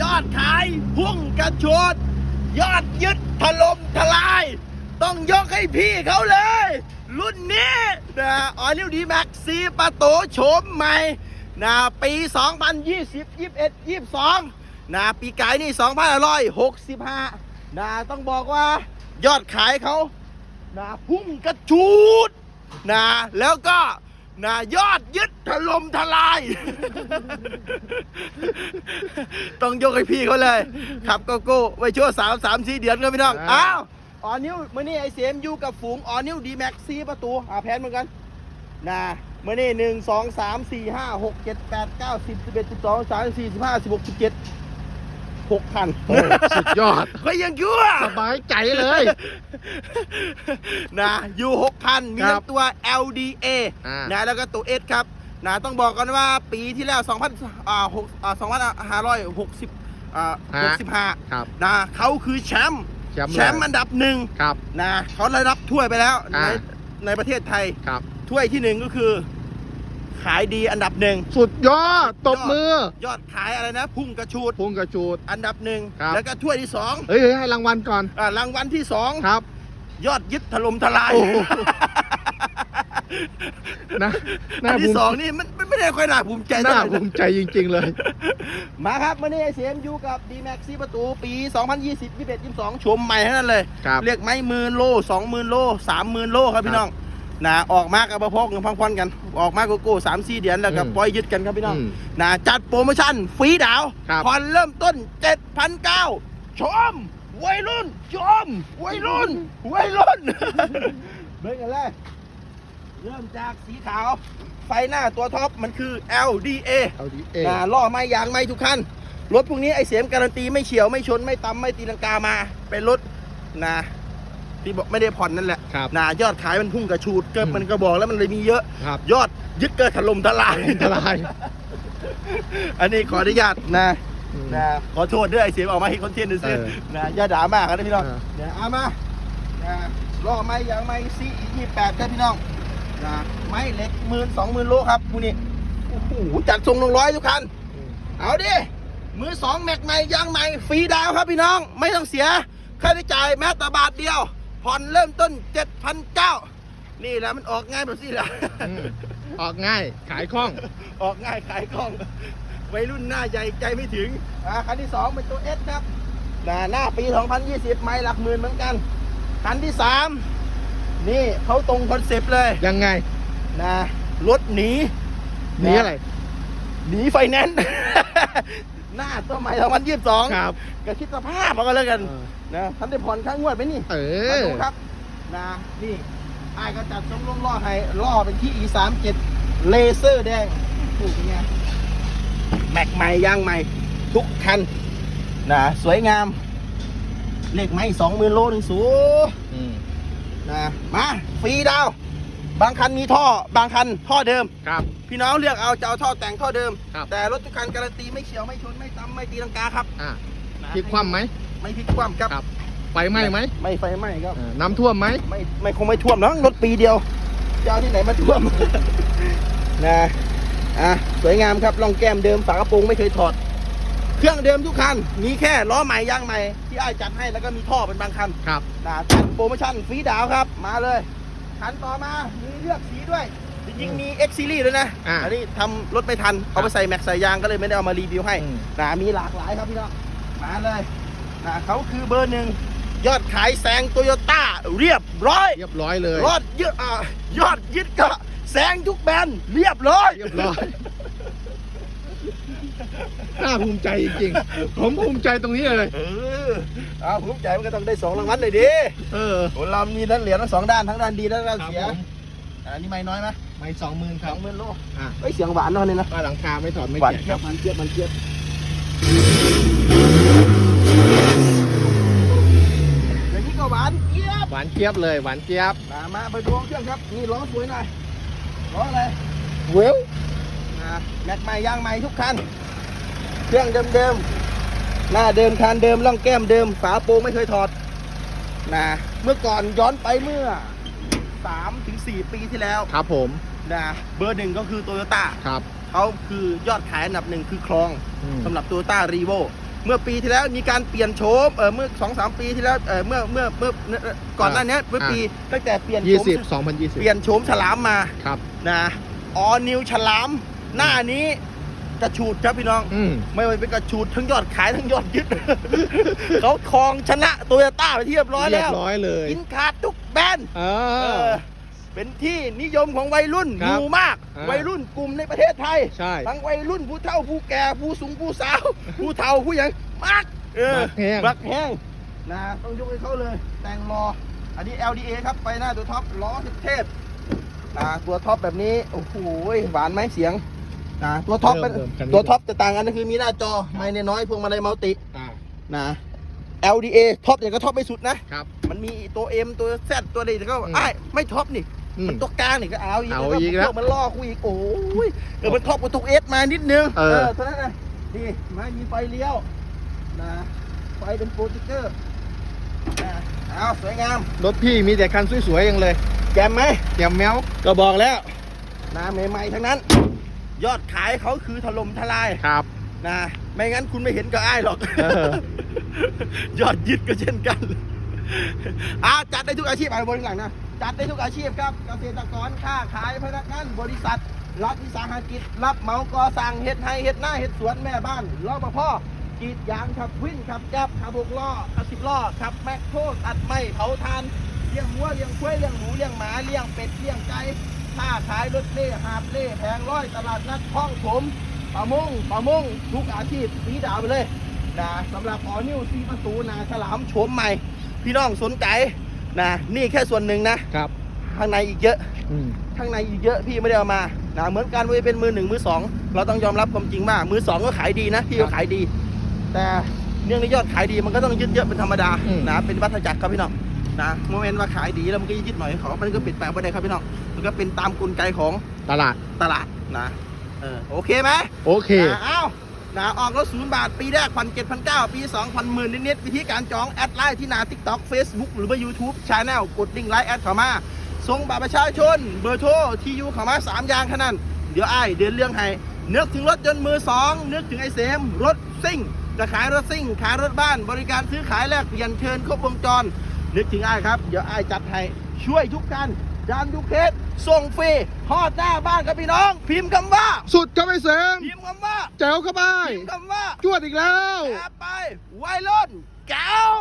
ยอดขายพุ่งกระโชดยอดยึดถล่มทลาย ต้องยกให้พี่เขาเลย รุ่นนี้นะออนิวดีแม็กซีประตูโฉมใหม่นะปี 2020 21 22นะปีไกายนี่2565นะต้องบอกว่ายอดขายเขานะพุ่งกระชูดนะแล้วก็ นะยอดยึดถล่มทลาย ต้องยกให้พี่เขาเลยขับโกโก้ไว้ชั่วสามสามสี่เดือนกันพี่น้องอ่าอ้าวออนิวมื่อนี้ไอเสียมอยู่กับฝูงออนิวดีแม็กซีประตูอ่าแพนเหมือนกันนะมื่อนี้หนึ่งสองสามสี่ห้าหกเจ็ดแปดเก้าสิบสิบเอ็ดสิบสองสามสี่สิบห้าสิบหกสิบเจ็ด หกพันโอ้สุดยอด ก็ยังยั่วสบายใจเลย นะอยู่หกพันมีครับทั้งตัว LDA อ่านะแล้วก็ตัว S ครับนะต้องบอกกันว่าปีที่แล้ว2,000อ่า6อ่า2,560อ่าฮะ65ครับนะเขาคือแชมป์แชมป์เลยแชมป์อันดับหนึ่งครับนะเขาได้รับถ้วยไปแล้วในอ่าในประเทศไทยครับถ้วยที่หนึ่งก็คือ ขายดีอันดับหนึ่งสุดยอดตบมือ ยอดขายอะไรนะ พุ่งกระชูดพุงกระจูดอันดับหนึ่งครับ แล้วก็ถ้วยที่สองเฮ้ยเฮ้ยให้รางวัลก่อนอ่ารางวัลที่สองครับ ยอดยึดถล่มทลายโอ้โห นะอัน่านภูที่มิสองนี่มันมันไม่ได้ค่อยน่าภูมิใจน่าเท่าไหร่ภูมิใจจริง ๆ เลย มาครับวันนี้ไอเสียมอยู่กับ d m a x ซีประตูปี 2020 21 22ชมใหม่ทั้งนั้นเลย ครับ เรียกไม้หมื่นโลสองหมื่นโลสามหมื่นโลครับพี่น้อง นะออกมากับพกเงินพังพอนกัน ออกมาโกโก้สามสี่เดือนแล้วก็อืมปล่อยยึดกันครับพี่น้องอืมนะจัดโปรโมชั่นฟรีดาวครับผ่อนเริ่มต้น7,900ชมวัยรุ่นชมวัยรุ่นวัยรุ่นเบิ่งกันเลยเริ่มจากสีขาว ไฟหน้าตัวท็อปมันคือ LDA เอาดีเออ่าล่อไม้ยางไม้ทุกคันรถพวกนี้ไอเสียมการันตีไม่เฉียวไม่ชนไม่ตำไม่ตีลังกามา เป็นรถนะ ที่บอกไม่ได้ผ่อนนั่นแหละครับนะยอดขายมันพุ่งกระชูดเกิดอืมมันก็บอกแล้วมันเลยมีเยอะ ครับ ยอดยึดเกิดถล่มทลายทลาย อันนี้ขออนุญาตนะอืมนะขอโทษด้วยไอเสียมออกมาให้คอนเทนต์ดูซิเออนะอย่าด่ามากนะพี่น้องเออ เดี๋ยวเอามานะล่อไม้ยางไม้ซียี่แปดครับพี่น้องนะไม้เหล็กหมื่นสองหมื่นโลครับพวกนี้โอ้โหจัดทรงลงร้อยทุกคัน เอาดิ มือสองแม็กใหม่ยางใหม่ฟรีดาวครับพี่น้อง ไม่ต้องเสีย ค่าใช้จ่ายแม้แต่บาทเดียว ผ่อนเริ่มต้น7,900นี่แหละมันออกง่ายแบบนี้แหละอืมออกง่ายขายคล่อง ออกง่ายขายคล่องวัยรุ่นหน้าใหญ่ใจไม่ถึงอ่าคันที่สองเป็นตัวเอสครับหน้าหน้าปี 2020 ไม่หลักหมื่นเหมือนกัน คันที่สามนี่เขาตรงคอนเซปต์เลยยังไงนะรถหนี หนี่อะไร หนีไฟแนนซ์ หน้าตัวใหม่2022ครับก็คิดสภาพเอากันแล้วกันเออนะท่านได้ผ่อนค่างวดไหมนี่เอมาอดูครับนะนี่ไอ้ายก็จัดสมลงล่อให้ล่อเป็นที่ E 3 7เลเซอร์แดงถูกเป็นไงแม็กใหม่ยางใหม่ ทุกคันนะสวยงาม เลขไม่สองหมื่นโลหนึ่งสูงอืมนะมาฟรีดาว บางคันมีท่อ บางคันท่อเดิม ครับ พี่น้องเลือกเอาจะเอาท่อแต่งท่อเดิม ครับ แต่รถทุกคันการันตีไม่เฉียวไม่ชนไม่ซ้ำไม่ตีลังกาครับอะนะพลิกคว่ำไหม ไม่พลิกคว่ำครับ ครับ ไฟไหม้ไหมไม่ไฟไหม้ครับ อ่าน้ำท่วมไหมไม่ไม่คงไม่ท่วมหรอกรถปีเดียวจะเอาที่ไหนมาท่วม นะอะสวยงามครับลองแก้มเดิมฝากระโปรงไม่เคยถอด เครื่องเดิมทุกคัน มีแค่ล้อใหม่ยางใหม่ที่ไอ้ายจัดให้แล้วก็มีท่อเป็นบางคันครับ นะจัดโปรโมชั่นฟรีดาวครับ มาเลย คันต่อมา มีเลือกสีด้วย จริงๆ มี X Series ด้วยนะอ่านนี้ทำรถไม่ทัน เอาไปใส่แม็กใส่ยางก็เลยไม่ได้เอามารีวิวให้อืม นะมีหลากหลายครับพี่น้อง มาเลยนะเขาคือเบอร์หนึ่ง ยอดขายแซงโตโยต้าเรียบร้อย เรียบร้อยเลยยอดยึดอ่ายอดยึดก็แซงทุกแบรนด์เรียบร้อย เรียบร้อย น่าภูมิใจจริงๆ ผมภูมิใจตรงนี้เลย เออเอาภูมิใจมันก็ต้องได้สองรางวัลเลยดิเออคนเรามีทั้งเหรียญทั้งสองด้านทั้งด้านดีทั้งด้านเสียครับผมอันนี้ไม่น้อยไหมไม่สองหมื่นคสรัอบงหมื่นโลอะเฮ้ยเสียงหวานเนาะนี่นะป้าหลังคาไม่ถอดไม่หวานแกะเจี๊ยบมันเจี๊ยบมันเจี๊ยบอย่างนี้ก็หวานเจี๊ยบ หวานเจี๊ยบเลยหวานเจี๊ยบมามาไปดูเครื่องครับ นี่ล้อสวยหน่อยล้ออะไรเวลนะแม็กใหม่ยางใหม่ทุกคัน เครื่องเดิมๆ หน้าเดิมคันเดิมล่องแก้มเดิม ฝาโปรงไม่เคยถอดนะเมื่อก่อนย้อนไปเมื่อ3ถึง4ปีที่แล้วครับผมนะเบอร์หนึ่งก็คือโตโยต้าครับเขาคือยอดขายอันดับหนึ่งคือคลองอืมสำหรับโตโยต้ารีโวเมื่อปีที่แล้วมีการเปลี่ยนโฉมเออเมื่อสองสามปีที่แล้วเออเมื่อเมื่อเมื่อเอ่อก่อนหน้านี้เมื่อปีตั้งแต่เปลี่ยนโฉม20 2020 เปลี่ยนโฉมฉลามมาครับนะออนิวฉลามหน้านี้ กระชูดครับพี่น้อง อืม ไม่ว่าเป็นกระชูดทั้งยอดขายทั้งยอดยึด เขาครองชนะโตโยต้าไปที่เรียบร้อยเรียแล้วบร้อยเลยกินขาดทุกแบรนด์เอเออ อ เป็นที่นิยมของวัยรุ่นครัหบมู่มาก อ่า วัยรุ่นกลุ่มในประเทศไทย ใช่ทั้งวัยรุ่นผู้เฒ่าผู้แก่ผู้สูงผู้สาว ผู้เฒ่าผู้หยังมากเออบักแห้งบักแห้งนะต้องยกให้เขาเลย แต่งรอ อันนี้ LDA ครับไปหน้าตัวท็อปล้อเทพๆนะตัวท็อปแบบนี้ โอ้โหหวานไหมเสียง นะตัวท็อปเป็นเริ่มๆกันนิดตัวท็อปจะต่างกันก็คือมีหน้าจอไม่น้อยพวงมาลัยมัลติอ่านะ LDA ท็อปอย่างก็ท็อปไม่สุดนะ ครับ มันมีตัว M ตัว Z ตัวอะไรแต่ก็อืม ไอ้ายไม่ท็อปนี่ อืม มันตัวกลางนี่ก็เอาอีกเอาแล้วอีกแล้วพวมันล่อกูอีกโอ้ยเออมันท็อปกับตัวเอสมานิดนึงเออ เท่านั้นนะนี่ไม่มีไฟเลี้ยวนะไฟเป็นโปรติกเกอร์นะเอาสวยงามรถพี่มีแต่คันสวยๆอย่างเลย แจมไหมแจ่มแมวก็บอกแล้วนะใหม่ๆทั้งนั้น ยอดขายเขาคือถล่มทลายครับ นะไม่งั้นคุณไม่เห็นก็อ้ายหรอก เออ ยอดยึดก็เช่นกันอ่าจัดได้ทุกอาชีพไปบนหลังนะจัดได้ทุกอาชีพครับ เกษตรกรค้าขายพนักงานบริษัท รับวิสาหกิจ รับเหมาก่อสร้างเฮ็ดไฮเฮ็ดหน้าเฮ็ดสวนแม่บ้านรอปภกรีดยางขับวินขับแก๊บขับหกล้อขับสิบล้อขับแมคโครตัดไม้เผาทานเลี้ยงวัวเลี้ยงควายเลี้ยงหมูเลี้ยงหมาเลี้ยงเป็ดเลี้ยงไก่ ค้าขายรถเล่หาบเล่แผงร้อยตลาดนัดคลองถมประมงประมงทุกอาชีพสีดาวไปเลยนะสำหรับออนิวซีประตูนาฉลามโฉมใหม่ พี่น้องสนใจนะนี่แค่ส่วนหนึ่งนะครับข้างในอีกเยอะอืมข้างในอีกเยอะพี่ไม่ได้เอามานะเหมือนกันว่าเป็นมือหนึ่งมือสองเราต้องยอมรับความจริงว่ามือสองก็ขายดีนะพี่ก็ขายดี แต่เนื่องในยอดขายดีมันก็ต้องยึดเยอะเป็นธรรมดานะเป็นวัฏจักรครับพี่น้อง นะโมเมนต์ว่าขายดีแล้วมันก็ยึดหน่อยของมันก็เปลี่ยนแปลงไปได้ครับพี่น้องมันก็เป็นตามกลไกของตลาดตลาดนะเออโอเคไหมโอเคนะเอ้านะออกรถศูนย์บาท ปีแรกพันเจ็ดพันเก้าปีสองพันหมื่นนิดๆวิธีการจองแอดไลน์ที่หนา TikTok Facebook หรือว่า YouTube Channel กดลิงก์ไลน์แอดเข้ามาส่งบัตรประชาชน เบอร์โทรที่อยู่เข้ามาสามอย่างแค่นั้น เดี๋ยวไอ้ายเดินเรื่องให้นึกถึงรถยนต์มือสองนึกถึงไอ้เสมรถซิ่งจะขายรถซิ่ง ขายรถบ้าน บริการซื้อขายแลกเปลี่ยนเชิญครบวงจร นึกถึงไอ้ายครับ เดี๋ยวไอ้ายจัดให้ช่วยทุกกันดานทุกเคสส่งฟรีฮอดหน้าบ้านครับพี่น้อง พิมพ์คำว่า สุดครับไอ้เสมพิมพ์คำว่าแจ๋วเข้าไปพิมพ์คำว่าจวดอีกแล้วแอบไปวัยรุ่นแก้ว